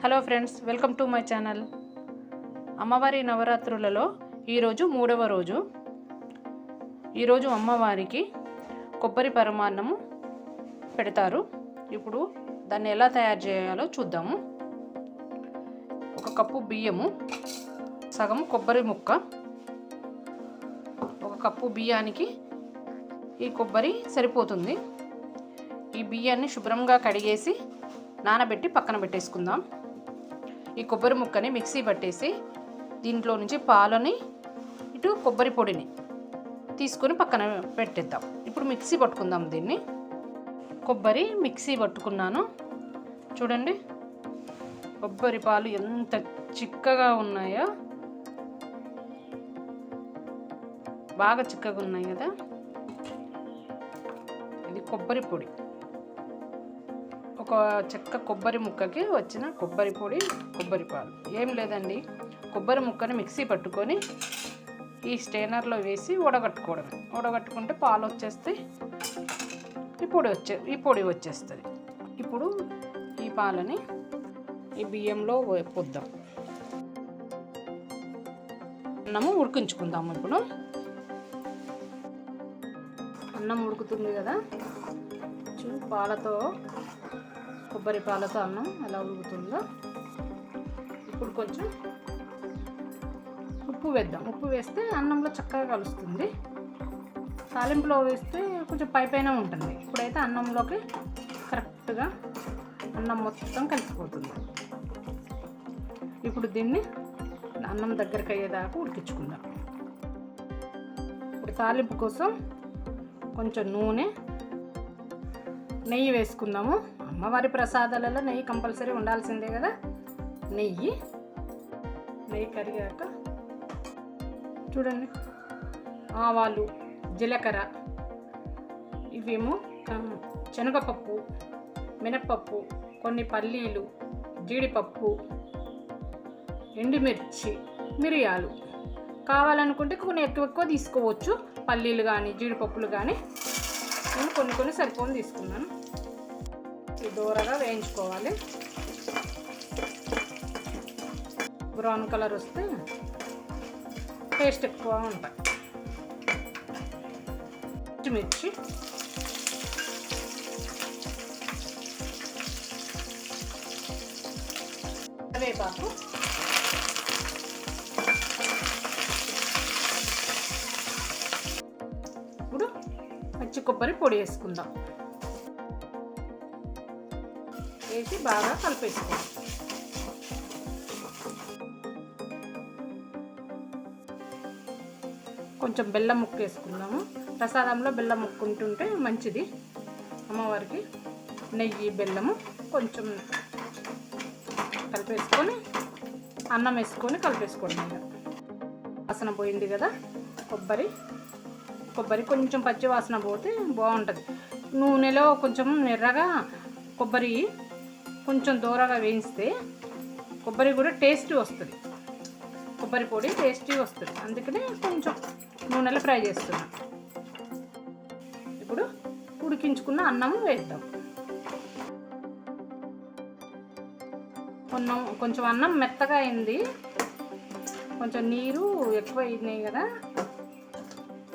Hello friends welcome to my channel. అమ్మవారి నవరాత్రులలో ఈరోజు మూడవ రోజు. ఈరోజు అమ్మవారికి కొబ్బరి పరమాన్నము పెడతారు. ఇప్పుడు దాన్ని ఎలా తయారు చేయాలో చూద్దాము. ఒక కప్పు బియ్యము సగం కొబ్బరి ముక్క ఒక కప్పు బియ్యానికి ఈ కొబ్బరి సరిపోతుంది. ఈ బియ్యాన్ని శుభ్రంగా కడిగేసి నానబెట్టి పక్కన పెట్టేసుకుందాం. ఈ కొబ్బరి ముక్కని మిక్సీ పట్టేసి దీంట్లో నుంచి పాలని ఇటు కొబ్బరి పొడిని తీసుకొని పక్కన పెట్టేద్దాం. ఇప్పుడు మిక్సీ పట్టుకుందాం దీన్ని. కొబ్బరి మిక్సీ పట్టుకున్నాను. చూడండి కొబ్బరి పాలు ఎంత చిక్కగా ఉన్నాయో. బాగా చిక్కగా ఉన్నాయి కదా. ఇది కొబ్బరి పొడి. ఒక చెక్క కొబ్బరి ముక్కకి వచ్చిన కొబ్బరి పొడి కొబ్బరి పాలు. ఏం లేదండి. కొబ్బరి ముక్కని మిక్సీ పట్టుకొని ఈ స్టెయినర్లో వేసి ఉడగట్టుకోవడమే ఉడగట్టుకుంటే పాలు వచ్చేస్తే ఈ పొడి వచ్చే ఈ పొడి వచ్చేస్తుంది. ఇప్పుడు ఈ పాలని ఈ బియ్యంలో పొద్దాం. అన్నము ఉడికించుకుందాము ఇప్పుడు. అన్నం ఉడుకుతుంది కదా. చూ పాలతో కొబ్బరి పాలతో అన్నం ఎలా ఉడుకుతుందో ఇప్పుడు కొంచెం ఉప్పు వేద్దాం. ఉప్పు వేస్తే అన్నంలో చక్కగా కలుస్తుంది. తాలింపులో వేస్తే కొంచెం పై పైన ఉంటుంది. ఇప్పుడైతే అన్నంలోకి కరెక్ట్గా అన్నం మొత్తం కలిసిపోతుంది. ఇప్పుడు దీన్ని అన్నం దగ్గరికి అయ్యేదాకా ఉడికించుకుందాం. ఇప్పుడు తాలింపు కోసం కొంచెం నూనె నెయ్యి వేసుకుందాము. అమ్మవారి ప్రసాదాలలో నెయ్యి కంపల్సరీ ఉండాల్సిందే కదా? నెయ్యి నెయ్యి కరిగాక చూడండి. ఆవాలు జీలకర్ర ఇవేమో శనగపప్పు మినప్పప్పు కొన్ని పల్లీలు జీడిపప్పు ఎండుమిర్చి మిరియాలు. కావాలనుకుంటే కొన్ని ఎక్కువ ఎక్కువ తీసుకోవచ్చు. పల్లీలు కానీ జీడిపప్పులు కానీ నేను కొన్ని కొన్ని సరిపోని తీసుకున్నాను. ఇది దూరగా వేయించుకోవాలి. బ్రౌన్ కలర్ వస్తే టేస్ట్ ఎక్కువ ఉంటాయి. పచ్చిమిర్చి. కరివేపాకు. ఇప్పుడు పచ్చి కొబ్బరి పొడి వేసుకుందాం. వేసి బాగా కలిపేసుకోవాలి. కొంచెం బెల్లం ముక్క వేసుకుందాము. ప్రసాదంలో బెల్లం ముక్క ఉంటుంటే మంచిది. అమ్మవారికి నెయ్యి బెల్లము కొంచెం కలిపేసుకొని అన్నం వేసుకొని కలిపేసుకోండి మీద వాసన పోయింది కదా కొబ్బరి. కొబ్బరి కొంచెం పచ్చి వాసన పోతే బాగుంటుంది. నూనెలో కొంచెం ఎర్రగా కొబ్బరి కొంచెం దూరంగా వేయిస్తే కొబ్బరి కూడా టేస్టీ వస్తుంది. కొబ్బరి పొడి టేస్టీ వస్తుంది. అందుకనే కొంచెం నూనెలో ఫ్రై చేస్తున్నా. ఇప్పుడు ఉడికించుకున్న అన్నము వేద్దాం. కొన్నం కొంచెం అన్నం మెత్తగా అయింది. కొంచెం నీరు ఎక్కువ అయినాయి కదా.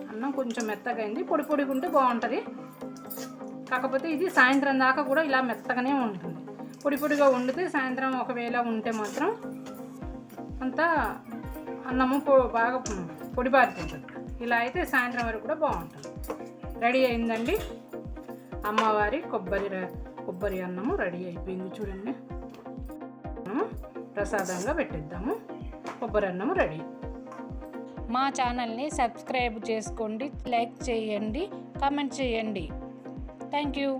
అన్నం కొంచెం మెత్తగా అయింది. పొడి పొడిగా ఉంటే బాగుంటుంది. కాకపోతే ఇది సాయంత్రం దాకా కూడా ఇలా మెత్తగానే ఉంటుంది. పొడి పొడిగా వండితే సాయంత్రం ఒకవేళ ఉంటే మాత్రం అంతా అన్నము పొ బాగా పొడిబారుతుంటుంది ఇలా అయితే సాయంత్రం వరకు కూడా బాగుంటుంది. రెడీ అయిందండి. అమ్మవారి కొబ్బరి కొబ్బరి అన్నము రెడీ అయిపోయింది చూడండి. మనము ప్రసాదంగా పెట్టిద్దాము. కొబ్బరి అన్నము రెడీ. మా ఛానల్ని సబ్స్క్రైబ్ చేసుకోండి లైక్ చేయండి కామెంట్ చేయండి. Thank you.